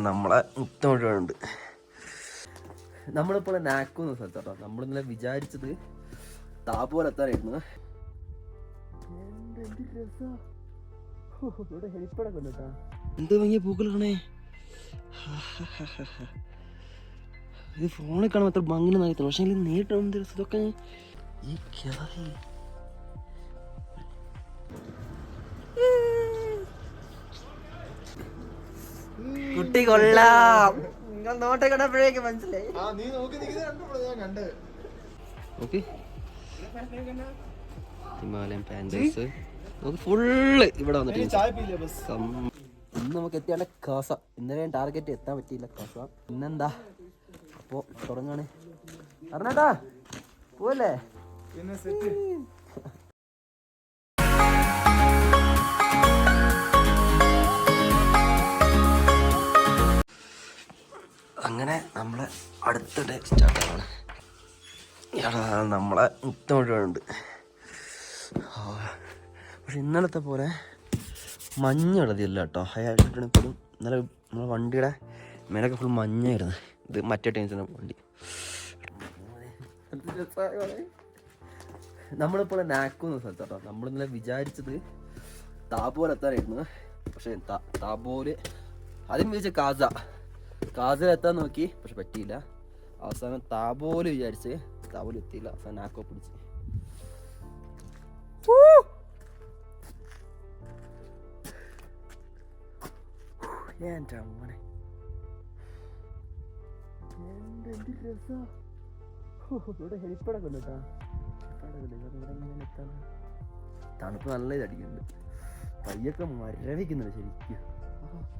നമ്മളെ മുത്തം മുഴുവനുണ്ട് നമ്മളിപ്പോൾ നാക്കുന്ന സ്ഥലത്തോട്ടോ നമ്മളിങ്ങനെ വിചാരിച്ചത് താപോൽ എത്താനായിരുന്നു എന്ത് ഭംഗിയ പൂക്കളാണേ ഇത് ഫോണിൽ കാണുമ്പോൾ അത്ര ഭംഗി നയിക്കുന്നു പക്ഷേ നേരിട്ട് ഇതൊക്കെ ഈ കിളറി കുട്ടി കൊള്ളാം നിങ്ങൾ നോട്ടെ കണ്ടപ്പോഴേക്ക് മനസ്സിലായി. ഹിമാലയൻ നമുക്ക് ഫുള്ള് ഇവിടെ വന്നിട്ട് ഇന്ന് നമുക്ക് എത്തിയാണ് കാസ. ഇന്നലെ ടാർഗറ്റ് എത്താൻ പറ്റിയില്ല കാസ. ഇന്നെന്താ അപ്പോ തുടങ്ങാണ്. പറഞ്ഞേട്ടാ പോവല്ലേ? പിന്നെ സെറ്റ് അങ്ങനെ നമ്മളെ അടുത്ത ഡേ സ്റ്റാർട്ടാണ് നമ്മളെ മുത്തം മുഴുവനുണ്ട് പക്ഷെ ഇന്നലത്തെ പോലെ മഞ്ഞ ഇളതില്ല കേട്ടോ. അയാൾക്കിപ്പോഴും ഇന്നലെ നമ്മളെ വണ്ടിയുടെ മേലൊക്കെ ഫുൾ മഞ്ഞായിരുന്നു. ഇത് മറ്റേ ടൈംസിന്റെ വണ്ടി. നമ്മളിപ്പോൾ നാക്കുന്ന സ്ഥലത്ത് കേട്ടോ. നമ്മളിന്നലെ വിചാരിച്ചത് താപോൽ എത്താനായിരുന്നു. പക്ഷേ താ- താപോൽ ആദ്യം വിചാരിച്ച കാസ. കാസ എത്താൻ നോക്കി പക്ഷെ പറ്റിയില്ല. അവസാനം താപോൽ വിചാരിച്ച് താപോൽ എത്തിയില്ല. അവസാനം ആക്കോ പിടിച്ച്. തണുപ്പ് നല്ല ഇതടിക്കുന്നുണ്ട്. പയ്യൊക്കെ മരവിക്കുന്നുണ്ട് ശരിക്കും.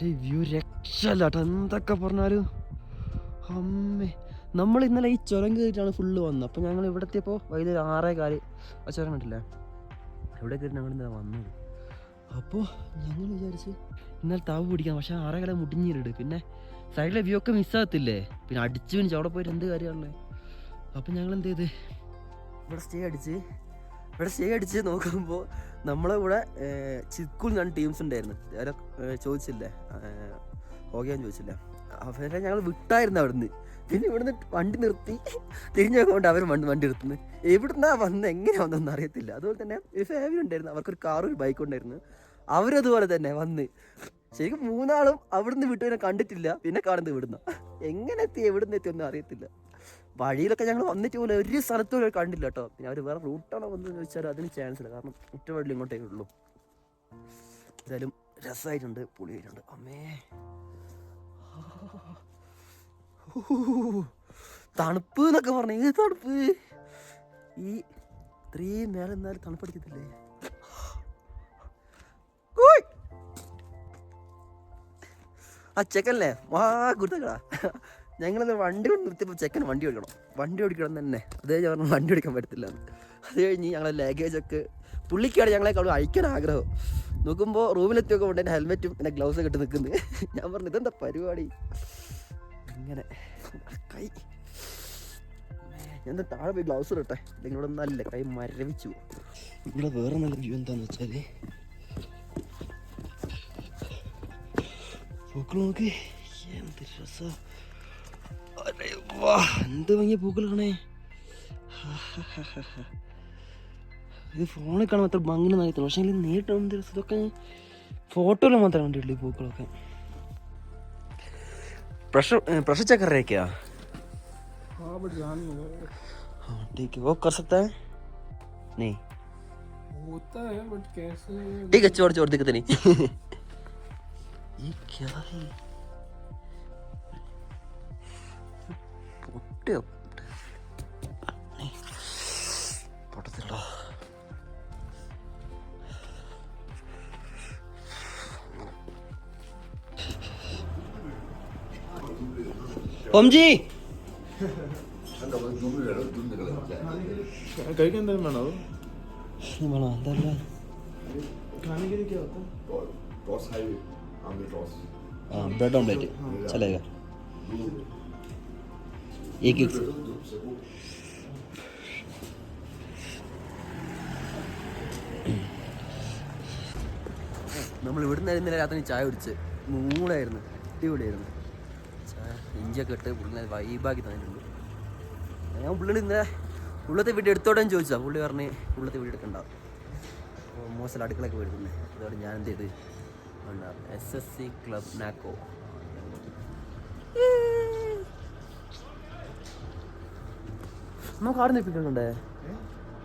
പക്ഷേ വ്യൂ രക്ഷല്ലാട്ടോ എന്തൊക്കെ പറഞ്ഞാലും? അമ്മേ നമ്മൾ ഇന്നലെ ഈ ചുരം കയറിയിട്ടാണ് ഫുള്ള് വന്നത്. അപ്പോൾ ഞങ്ങൾ ഇവിടെ എത്തിയപ്പോൾ വൈകുന്നേരം ആറേ കാൽ. ആ ചുരം കണ്ടില്ലേ ഇവിടെ കയറി ഞങ്ങൾ ഇന്നലെ വന്നത്. അപ്പോൾ ഞങ്ങൾ വിചാരിച്ച് ഇന്നലെ താവ് പിടിക്കാം പക്ഷേ ആറേ കാലം മുടിഞ്ഞിരുട് പിന്നെ സൈഡിലെ വ്യൂ ഒക്കെ മിസ്സാകത്തില്ലേ പിന്നെ അടിച്ചു പിടിച്ച് അവിടെ പോയിട്ട് എന്ത് കാര്യമാണല്ലേ അപ്പം ഞങ്ങൾ എന്ത് ചെയ്ത്? ഇവിടെ സ്റ്റേ അടിച്ച് ഇവിടെ സ്റ്റേ അടിച്ച് നോക്കുമ്പോൾ നമ്മളെ കൂടെ ചിക്കുൾ രണ്ട് ടീംസ് ഉണ്ടായിരുന്നു. അവരെ ചോദിച്ചില്ലേ? ചോദിച്ചില്ലേ ഞാൻ ചോദിച്ചില്ല? അവരെ ഞങ്ങൾ വിട്ടായിരുന്നു അവിടുന്ന്. പിന്നെ ഇവിടുന്ന് വണ്ടി നിർത്തി. തിരിഞ്ഞു നോക്കുമ്പോൾ അവർ വണ്ടി വണ്ടി നിർത്തുന്നത് എവിടുന്നാ വന്ന് എങ്ങനെ വന്നതെന്ന് അറിയത്തില്ല. അതുപോലെ തന്നെ ഒരു ഫാമിലി ഉണ്ടായിരുന്നു. അവർക്കൊരു കാറും ഒരു ബൈക്കും ഉണ്ടായിരുന്നു. അവരതുപോലെ തന്നെ വന്ന്. ശരിക്കും മൂന്നാളും അവിടുന്ന് വിട്ടു കണ്ടിട്ടില്ല. പിന്നെ കാണുന്നത് ഇവിടുന്ന്. എങ്ങനെ എത്തി എവിടുന്ന് എത്തി ഒന്നും അറിയത്തില്ല. വഴിയിലൊക്കെ ഞങ്ങൾ വന്നിട്ട് പോലും ഒരു സ്ഥലത്തും പോലും കണ്ടില്ല കേട്ടോ. പിന്നെ അവർ വേറെ റൂട്ടാണോ വന്നതെന്ന് ചോദിച്ചാൽ അതിന് ചാൻസ് ഇല്ല. കാരണം ഒറ്റ വഴിയിൽ ഇങ്ങോട്ടേ ഉള്ളൂ. എന്തായാലും രസമായിട്ടുണ്ട് പുളിയായിട്ടുണ്ട്. അമ്മേ. തണുപ്പ് എന്നൊക്കെ പറഞ്ഞു. ഏത് തണുപ്പ്? ഈ ഇത്രയും നേരം എന്നാലും തണുപ്പടിക്കത്തില്ലേ ആ വാ കുരുത്തക്കടാ ഞങ്ങളത് വണ്ടി കൊണ്ട് നിർത്തിയപ്പോൾ ചെക്കൻ വണ്ടി ഓടിക്കണം. വണ്ടി ഓടിക്കണം തന്നെ. അതേ ഞാൻ വണ്ടി ഓടിക്കാൻ പറ്റത്തില്ല. അത് കഴിഞ്ഞ് ഞങ്ങളെ ലഗേജൊക്കെ പുള്ളിക്കാണ് ഞങ്ങളെ കളി അയക്കാൻ ആഗ്രഹം. നോക്കുമ്പോൾ റൂമിലെത്തിയൊക്കെ കൊണ്ട് എന്റെ ഹെൽമെറ്റും എന്റെ ഗ്ലൗസ് ഒക്കെ ഇട്ട് നിൽക്കുന്നത് ഞാൻ പറഞ്ഞു ഇതെന്താ പരിപാടി? ഇങ്ങനെ കൈ. ഞാൻ താഴെ പോയി ഗ്ലൗസ് ഇടട്ടെ. അല്ലെങ്കിൽ നല്ല കൈ മരവിച്ചു ഇവിടെ വേറെ നല്ല വ്യൂ എന്താന്ന് വെച്ചാൽ പൂക്കൾ നോക്ക്. എന്ത് രസ. വാ എന്ത് ഭംഗിയ പൂക്കളാണേ ഇത് ഫോണിൽ കാണുമ്പോൾ അത്ര ഭംഗി നയിക്കുന്നു പക്ഷേ ഇതിൽ നേരിട്ട് എന്ത് രസം ഇതൊക്കെ ഫോട്ടോയിൽ മാത്രമേ കണ്ടിട്ടുള്ളൂ ഈ പൂക്കളൊക്കെ പ്രഷർ प्रशर चेक कर रहे हैं क्या हाँ बट जान हाँ ठीक है वो कर सकता है नहीं होता है बट कैसे ठीक है छोड़ छोड़ दिक्कत नहीं ये क्या है കിട്ടുമോ പൊട്ടത്തില്ലോ ഒംജി കഴിക്കാൻ എന്തെങ്കിലും വേണോ വേണോ? എന്തല്ല ബ്രെഡ് ഓംലെറ്റ്. ചലേഗ एक एक നമ്മൾ ഇവിടുന്ന് ഇന്നലെ രാത്രി ചായ കുടിച്ച് മൂടായിരുന്നു അടിപൊളിയായിരുന്നു ചായ ഇഞ്ചൊക്കെ ഇട്ട് പുള്ളിനെ വൈബാക്കി തന്നിട്ടുണ്ട് ഞാൻ പുള്ളിയോട് ഇന്നലെ ഉള്ളത്തെ വീട് എടുത്തോടെ ചോദിച്ചാ പുള്ളി പറഞ്ഞ് ഉള്ളത്തെ വീട് എടുക്കണ്ട അപ്പോൾ മോശം അടുക്കളയൊക്കെ വരുന്നത് അതോടെ ഞാൻ എന്ത് ചെയ്ത് എസ് എസ് സി ക്ലബ് നാക്കോ നമുക്ക് നിൽപ്പിക്കണ്ടേ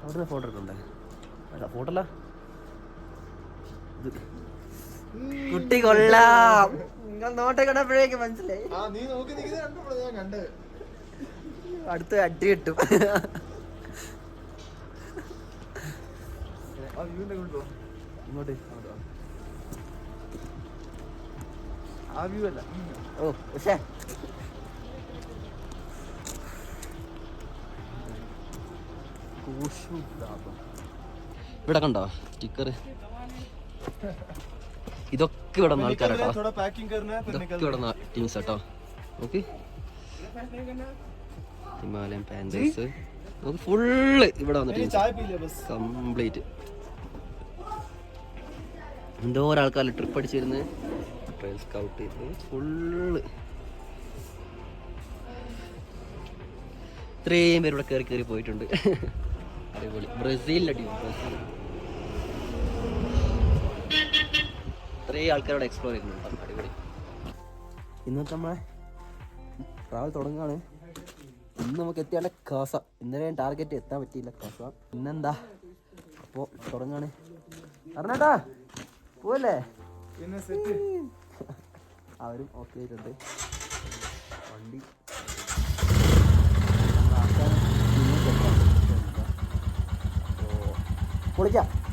അവിടെ ഫോട്ടോ എടുക്കണ്ടേ അല്ല ഫോട്ടോ അല്ല കുട്ടി കൊള്ളാം നിങ്ങൾ നോട്ടെ കണ്ടപ്പോഴേക്ക് മനസ്സിലായി അടുത്ത് അടി കിട്ടും ഇങ്ങോട്ട് ആ വ്യൂ അല്ല ഓ പക്ഷേ ഇവിടെ കണ്ടോ? സ്റ്റിക്കർ ഇതൊക്കെ ഇവിടെ ആൾക്കാരട്ടോ ഇതൊക്കെ ഇവിടെ ടീംസ് കേട്ടോ. നോക്ക്. ഹിമാലയൻ പാൻസേഴ്സ് നമുക്ക് ഫുള്ള് ഇവിടെ വന്ന ടീംസ് കംപ്ലീറ്റ് എന്തോ ഒരാൾക്കാരിൽ ട്രിപ്പ് അടിച്ചിരുന്ന്. ട്രെയിൽ സ്കൗട്ട് ചെയ്ത് ഫുള്ള് ഇത്രയും പേര് ഇവിടെ കയറി കയറി പോയിട്ടുണ്ട്. അടിപൊളി. ബ്രസീലിലടി ബ്രസീൽ. ഇത്രയും ആൾക്കാരോട് എക്സ്പ്ലോർ ചെയ്യുന്നുണ്ട് അടിപൊളി. ഇന്നത്തെ നമ്മളെ ട്രാവൽ തുടങ്ങുകയാണ്. ഇന്ന് നമുക്ക് എത്തിയാണ്ട് കാസ. ഇന്നലെ ടാർഗറ്റ് എത്താൻ പറ്റിയില്ല കാസ. ഇന്നെന്താ അപ്പോ തുടങ്ങാണ്. അറിഞ്ഞേട്ടാ പോവല്ലേ? അവരും ഓക്കെ ആയിട്ടുണ്ട്. വണ്ടി 再见